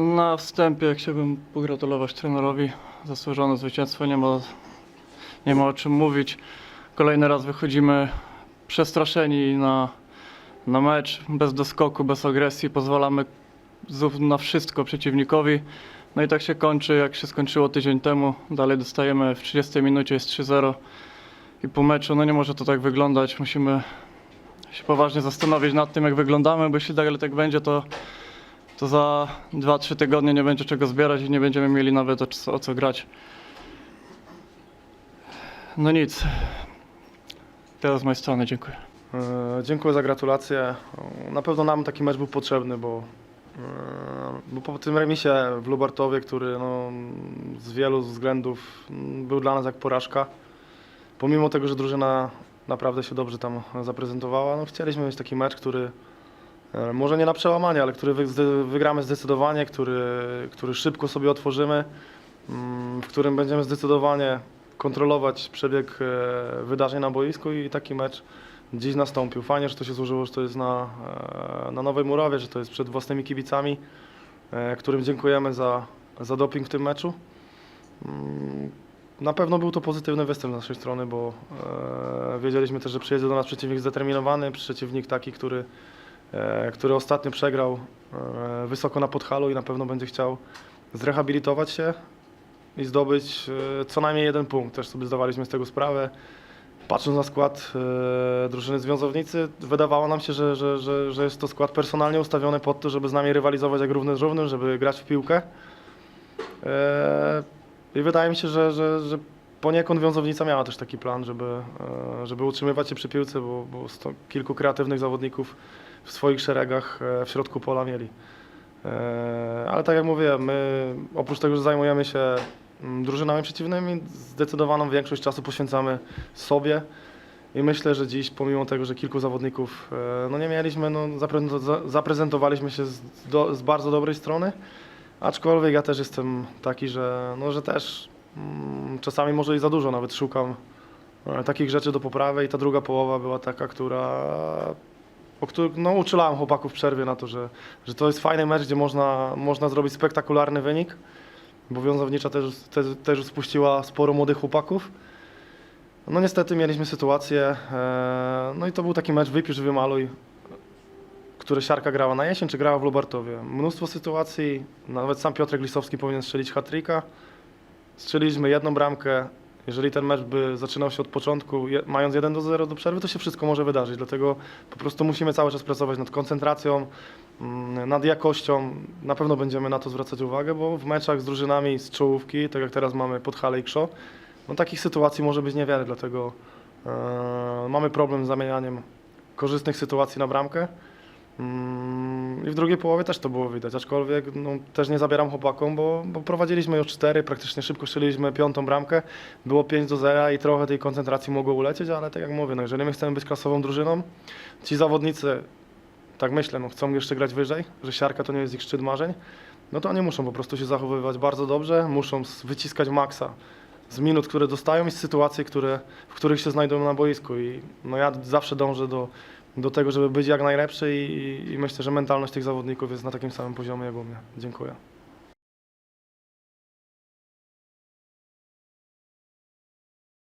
Na wstępie chciałbym pogratulować trenerowi. Zasłużone zwycięstwo, nie ma, nie ma o czym mówić. Kolejny raz wychodzimy przestraszeni na, na mecz, bez doskoku, bez agresji. Pozwalamy na wszystko przeciwnikowi. No i tak się kończy, jak się skończyło tydzień temu. Dalej dostajemy w 30 minucie, jest 3-0 i po meczu, no nie może to tak wyglądać. Musimy się poważnie zastanowić nad tym, jak wyglądamy, bo jeśli dalej tak będzie, to to za 2-3 tygodnie nie będzie czego zbierać i nie będziemy mieli nawet o, co- o co grać. No nic. Tyle z mojej strony, dziękuję. E, Dziękuję za gratulacje. Na pewno nam taki mecz był potrzebny, bo, e, bo po tym remisie w Lubartowie, który no, z wielu względów mm, był dla nas jak porażka, pomimo tego, że drużyna naprawdę się dobrze tam zaprezentowała, no, chcieliśmy mieć taki mecz, który e, może nie na przełamanie, ale który wygramy zdecydowanie, który, który szybko sobie otworzymy, mm, w którym będziemy zdecydowanie kontrolować przebieg e, wydarzeń na boisku i taki mecz dziś nastąpił. Fajnie, że to się złożyło, że to jest na, e, na Nowej Murawie, że to jest przed własnymi kibicami, którym dziękujemy za, za doping w tym meczu. Mm, Na pewno był to pozytywny występ z naszej strony, bo wiedzieliśmy też, że przyjedzie do nas przeciwnik zdeterminowany, przeciwnik taki, który, który ostatnio przegrał e, wysoko na Podhalu i na pewno będzie chciał zrehabilitować się i zdobyć e, co najmniej jeden punkt. Też sobie zdawaliśmy z tego sprawę. Patrząc na skład e, drużyny związownicy, wydawało nam się, że, że, że, że jest to skład personalnie ustawiony pod to, żeby z nami rywalizować jak równy z równym, żeby grać w piłkę. E, I wydaje mi się, że, że, że poniekąd wiązownica miała też taki plan, żeby, e, żeby utrzymywać się przy piłce, bo, bo sto, kilku kreatywnych zawodników w swoich szeregach e, w środku pola mieli. E, Ale tak jak mówiłem, my oprócz tego, że zajmujemy się mm, drużynami przeciwnymi, zdecydowaną większość czasu poświęcamy sobie. I myślę, że dziś, pomimo tego, że kilku zawodników no nie mieliśmy, no zaprezento- za- zaprezentowaliśmy się z, do, z bardzo dobrej strony. Aczkolwiek ja też jestem taki, że, no, że też czasami może i za dużo nawet szukam e, takich rzeczy do poprawy i ta druga połowa była taka, która o których no, uczulałem chłopaków w przerwie na to, że, że to jest fajny mecz, gdzie można, można zrobić spektakularny wynik, bo wiązownicza też, też, też spuściła sporo młodych chłopaków. No niestety mieliśmy sytuację, e, no i to był taki mecz wypisz, wymaluj, które Siarka grała na jesień, czy grała w Lubartowie. Mnóstwo sytuacji, nawet sam Piotrek Lisowski powinien strzelić hat-tricka. Strzeliliśmy jedną bramkę. Jeżeli ten mecz by zaczynał się od początku, je, mając 1 do 0 do przerwy, to się wszystko może wydarzyć. Dlatego po prostu musimy cały czas pracować nad koncentracją, mm, nad jakością. Na pewno będziemy na to zwracać uwagę, bo w meczach z drużynami z czołówki, tak jak teraz mamy Podhale i Krzą, no takich sytuacji może być niewiele, dlatego e, mamy problem z zamienianiem korzystnych sytuacji na bramkę. Mm, I w drugiej połowie też to było widać, aczkolwiek no, też nie zabieram chłopakom, bo, bo prowadziliśmy już cztery, praktycznie szybko strzeliliśmy piątą bramkę, było 5 do 0 i trochę tej koncentracji mogło ulecieć, ale tak jak mówię, no, jeżeli my chcemy być klasową drużyną, ci zawodnicy, tak myślę, no, chcą jeszcze grać wyżej, że siarka to nie jest ich szczyt marzeń, no to oni muszą po prostu się zachowywać bardzo dobrze, muszą wyciskać maksa z minut, które dostają i z sytuacji, które, w których się znajdują na boisku. I no, ja zawsze dążę do, do tego, żeby być jak najlepszy i, i myślę, że mentalność tych zawodników jest na takim samym poziomie jak u mnie. Dziękuję.